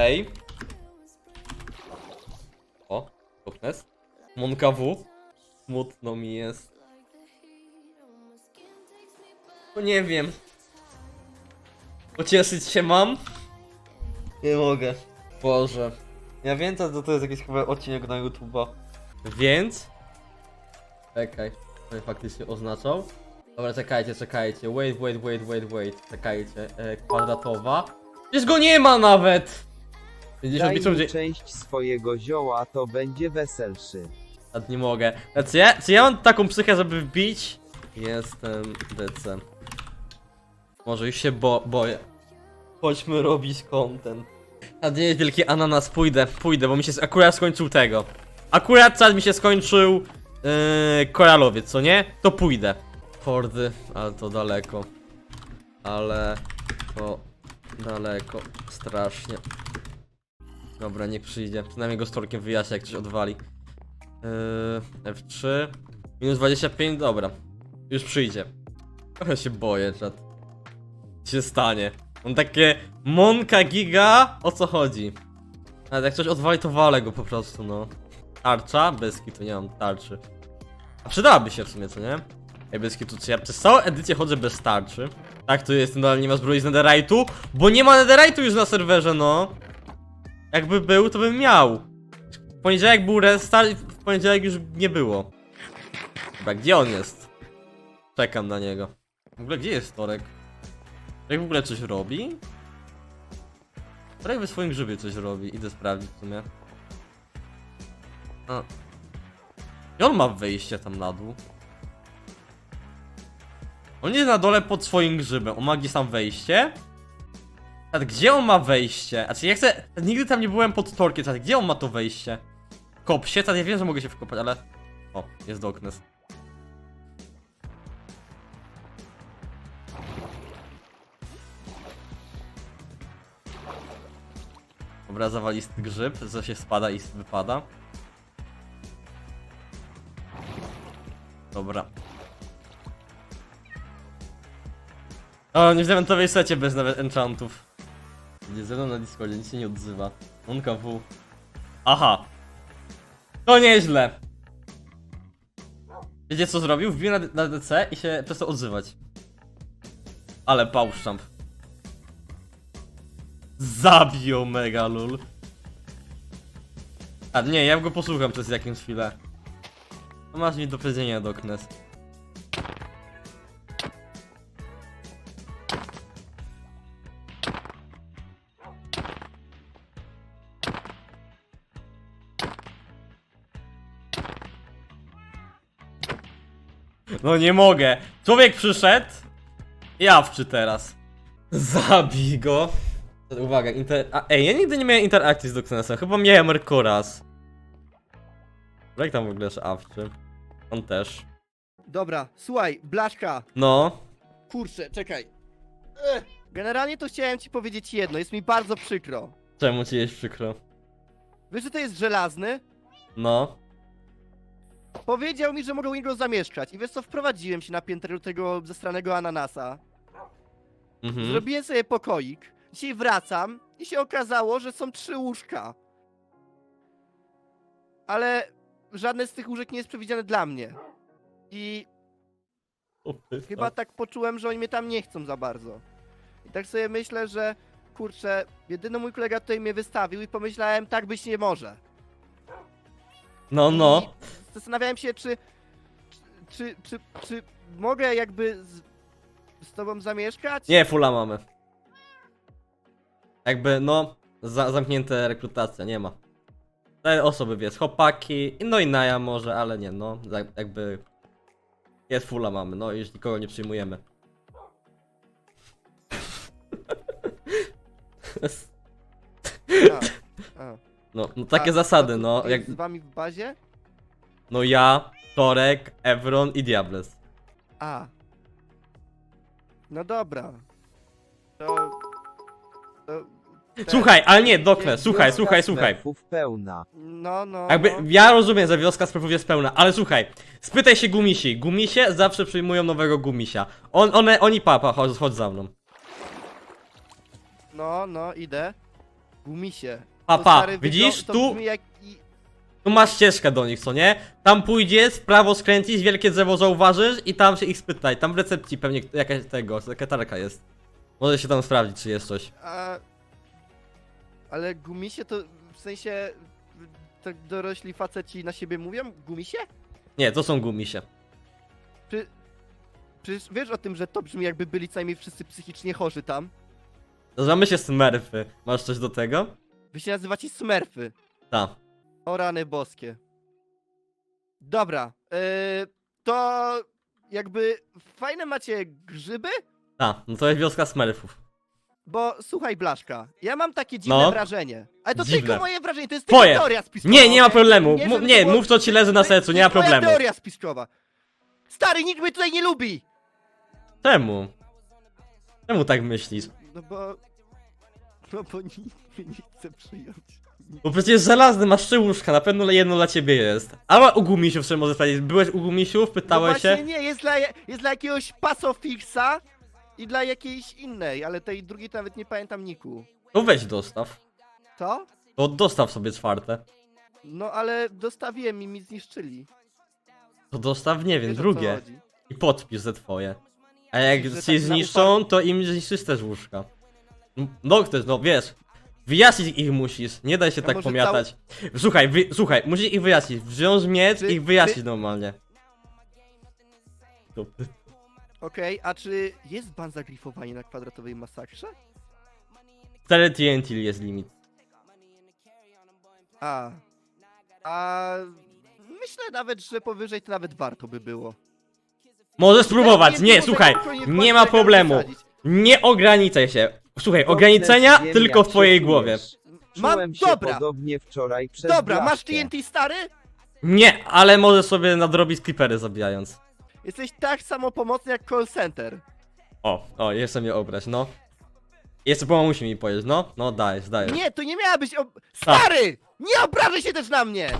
Ej. O, Doknes. Monka W. Smutno mi jest. No nie wiem. Pocieszyć się mam? Nie mogę. Boże. Ja wiem, to, to jest jakiś chyba odcinek na YouTube'a. Więc... Czekaj. To faktycznie oznaczał. Dobra, czekajcie, czekajcie. Wait, wait, wait, wait, wait. Czekajcie. E, kwadratowa. Przecież go nie ma nawet! Będziesz Daj obliczał, mu gdzie... część swojego zioła, to będzie weselszy. A nie mogę. A czy ja, czy ja mam taką psychę, żeby wbić? Jestem DC. Może już się bo boję. Chodźmy robić content. A nie wielki ananas, pójdę, pójdę, bo mi się akurat skończył tego. Akurat czas mi się skończył yy, koralowiec, co nie? To pójdę. Hordy, ale to daleko. Ale to daleko, strasznie. Dobra, niech przyjdzie. Przynajmniej go storkiem wyjaśnię, jak coś odwali. Yy, F3. Minus 25, dobra. Już przyjdzie. Trochę się boję, czat. Co się stanie? On takie Monka Giga, o co chodzi? Ale jak coś odwali, to walę go po prostu, no. Tarcza? Bez kitu, nie mam tarczy. A przydałaby się w sumie, co nie? Ej, bez kitu, czy ja przez całą edycję chodzę bez tarczy? Tak, tu jest, nadal nie ma zbroi z netherite'u, bo nie ma netherite'u już na serwerze, no. Jakby był, to bym miał. W poniedziałek był restart i w poniedziałek już nie było. Dobra, gdzie on jest? Czekam na niego. W ogóle gdzie jest Torek? Jak w ogóle coś robi? Torek we swoim grzybie coś robi, idę sprawdzić w sumie. A. I on ma wyjście tam na dół. On jest na dole pod swoim grzybem, on ma gdzieś tam wejście? Ale gdzie on ma wejście? Znaczy ja chcę... Nigdy tam nie byłem pod torkiem, ale gdzie on ma to wejście? Kop się, tak ja wiem, że mogę się wkopać, ale... O, jest Doknes. Dobra, zawalisty grzyb, co się spada i wypada. Dobra. O, nie w diamentowej secie bez nawet enchantów. Będzie ze na Discordzie, nic się nie odzywa. Monka W. Aha. To nieźle. Wiecie co zrobił? Wbił na, na DC i się przestał odzywać. Ale pałszczamp. Zabił mega lul. A nie, ja go posłucham przez jakąś chwilę. To masz mi do powiedzenia, Doknes. No nie mogę. Człowiek przyszedł. Jawczy teraz. Zabij go. Uwaga, inter... A, ej, ja nigdy nie miałem interakcji z Doknesem. Chyba miałem tylko raz. Jak tam w ogóle jeszcze awczy? On też. Dobra, słuchaj, Blaszka, No. kurczę, czekaj. Ech. Generalnie to chciałem ci powiedzieć jedno, jest mi bardzo przykro. Czemu ci jest przykro? Wiesz, że to jest żelazny? No. Powiedział mi, że mogę u niego zamieszkać i wiesz co, wprowadziłem się na piętro tego zestranego ananasa. Mhm. Zrobiłem sobie pokoik, dzisiaj wracam i się okazało, że są trzy łóżka. Ale żadne z tych łóżek nie jest przewidziane dla mnie. I Chyba tak poczułem, że oni mnie tam nie chcą za bardzo. I tak sobie myślę, że kurczę, jedyny mój kolega tutaj mnie wystawił i pomyślałem, tak być nie może. No, no. I zastanawiałem się, czy, czy, czy, czy, czy mogę jakby z, z tobą zamieszkać? Nie, fula mamy. Jakby, no, za, zamknięte rekrutacja, nie ma. Te osoby, wiesz, chłopaki, no i Naja może, ale nie, no, za- jakby... Jest fula mamy, no i już nikogo nie przyjmujemy. A, a. No, no takie A, zasady, a tu no, jest jak, Z wami w bazie? no ja, Torek, Evron i Diables. A. No dobra. To... to te- Słuchaj, ale nie, Dokle, Jest słuchaj, słuchaj, słuchaj. Smurfów pełna. No, no. Jakby, no. ja rozumiem, że wioska sprawów jest pełna, ale słuchaj, spytaj się Gumisi. Gumisie zawsze przyjmują nowego Gumisia. On, one, oni papa, chodź, chodź za mną. No, no, idę. Gumisie. Pa, To, pa, stary, widzisz? to Tu- brzmi jak i... Tu masz ścieżkę do nich, co nie? Tam pójdziesz, w prawo skręcisz, wielkie drzewo zauważysz i tam się ich spytaj. Tam w recepcji pewnie jakaś tego, sekretarka jest. Może się tam sprawdzić, czy jest coś. A... Ale gumisie to w sensie... Tak dorośli faceci na siebie mówią? Gumisie? Nie, to są gumisie. Czy... Przecież wiesz o tym, że to brzmi jakby byli co najmniej wszyscy psychicznie chorzy tam? Nazywamy się Smurfy. Masz coś do tego? Wy się nazywacie smerfy. Tak. O rany boskie. Dobra, yy, to jakby fajne macie grzyby? Tak, no to jest wioska Smurfów. Bo słuchaj Blaszka, ja mam takie dziwne No. wrażenie. Ale to Dziwne. tylko moje wrażenie, to jest Twoje. tylko teoria spiskowa. Nie, nie ma okej? problemu. Nie, Mu- żeby nie, to było- mów co ci leży na to- sercu, to nie ma jest moja problemu. teoria spiskowa. Stary, nikt mnie tutaj nie lubi! Czemu? Czemu tak myślisz? No bo... No bo nikt mnie nie chce przyjąć. Bo przecież żelazny masz trzy łóżka, na pewno jedno dla ciebie jest. Ale u gumisiów sobie może sprawdzić. Byłeś u gumisiów, No pytałeś właśnie się. nie, jest dla, jest dla jakiegoś pasofixa i dla jakiejś innej, ale tej drugiej to nawet nie pamiętam niku. To weź dostaw. Co? To dostaw sobie czwarte. No ale dostawiłem i mi zniszczyli. To dostaw, nie wiem, Wiesz, o co drugie. chodzi? I podpisz ze twoje. A jak Że ci tak zniszczą, to im zniszczysz też łóżka. No też, no wiesz. Wyjaśnić ich musisz, nie daj się A tak może pomiatać. Słuchaj, wy, słuchaj, musisz ich wyjaśnić. Wziąć miecz Czy i ich wyjaśnić normalnie. To- Okej, a czy jest ban za grifowanie na kwadratowej masakrze? 4 TNT jest limit. A. A. Myślę nawet, że powyżej to nawet warto by było. Możesz spróbować, nie, słuchaj, nie ma problemu. Nie ograniczaj się. Słuchaj, Doknes, ograniczenia wiem, tylko jak w się twojej czujesz. głowie. Mam- Czułem się dobra. podobnie wczoraj przez Dobra, masz blaszkę. TNT stary? Nie, ale możesz sobie nadrobić creepery zabijając. Jesteś tak samo pomocny jak call center. O, o, jeszcze mnie obrać, no. Jeszcze pomóż mi powiedzieć, no. No, dajesz, dajesz. Nie, to nie miała być. Ob... Stary! Nie obrażaj się też na mnie!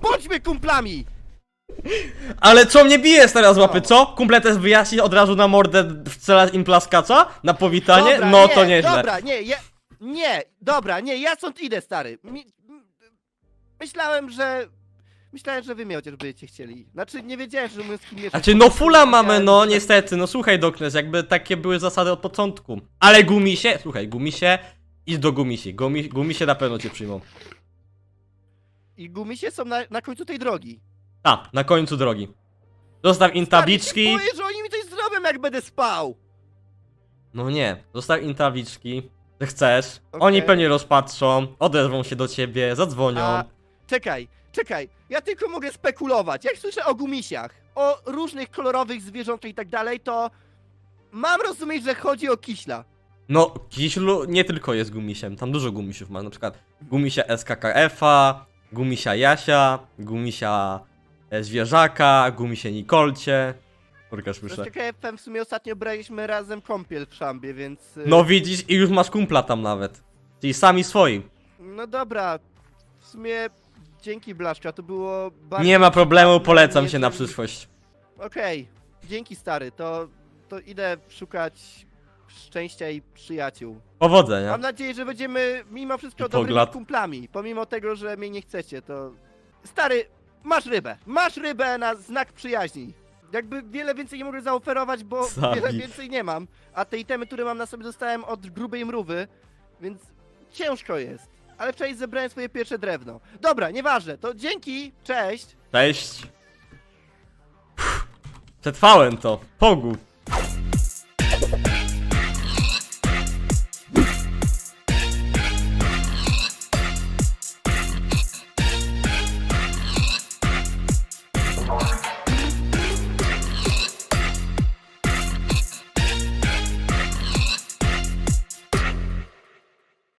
Bądźmy kumplami! Ale co mnie bijesz teraz z łapy, co? Kumple też wyjaśnić od razu na mordę wcelać im plaskacza? Na powitanie? Dobra, no nie, to nieźle. Dobra, nie, ja. Nie, dobra, nie, ja stąd idę, stary. Mi... Myślałem, że. Myślałem, że wy mnie chociaż będziecie chcieli. Znaczy, nie wiedziałem, że mówiąc kim mieszkać. Znaczy, no fula mamy, no niestety, no słuchaj Doknes, jakby takie były zasady od początku. Ale gumisie, słuchaj, gumisie, idź do gumisi, Gumi, gumisie na pewno cię przyjmą. I gumisie są na, na końcu tej drogi. A, na końcu drogi. Zostaw im tabliczki. Boję, że oni mi coś zrobią, jak będę spał. No nie, zostaw im tabliczki, że chcesz. Okej. Oni pewnie rozpatrzą, odezwą się do ciebie, zadzwonią. A, czekaj, czekaj. Ja tylko mogę spekulować. Jak słyszę o gumisiach, o różnych kolorowych zwierzątkach i tak dalej, to mam rozumieć, że chodzi o kiśla. No, Kiślu nie tylko jest gumisiem, tam dużo gumisiów ma, na przykład gumisia SKKF-a, gumisia Jasia, gumisia Zwierzaka, gumisie Nikolcie. Słyszę. Zresztą KFM w sumie ostatnio braliśmy razem kąpiel w szambie, więc... y, No widzisz i już masz kumpla tam nawet. Czyli sami swoi. No dobra, w sumie dzięki Blaszka, to było bardzo... Nie ma problemu, polecam się na przyszłość. Okej, dzięki stary, to, to idę szukać szczęścia i przyjaciół. Powodzenia. Mam nadzieję, że będziemy mimo wszystko I dobrymi poglad. kumplami, pomimo tego, że mnie nie chcecie, to... Stary, masz rybę, masz rybę na znak przyjaźni. Jakby wiele więcej nie mogę zaoferować, bo wiele więcej nie mam, a te itemy, które mam na sobie dostałem od grubej mrówy, więc ciężko jest. Ale wczoraj zebrałem swoje pierwsze drewno. Dobra, nieważne, to dzięki, cześć! Cześć. Przetrwałem to. Pogu.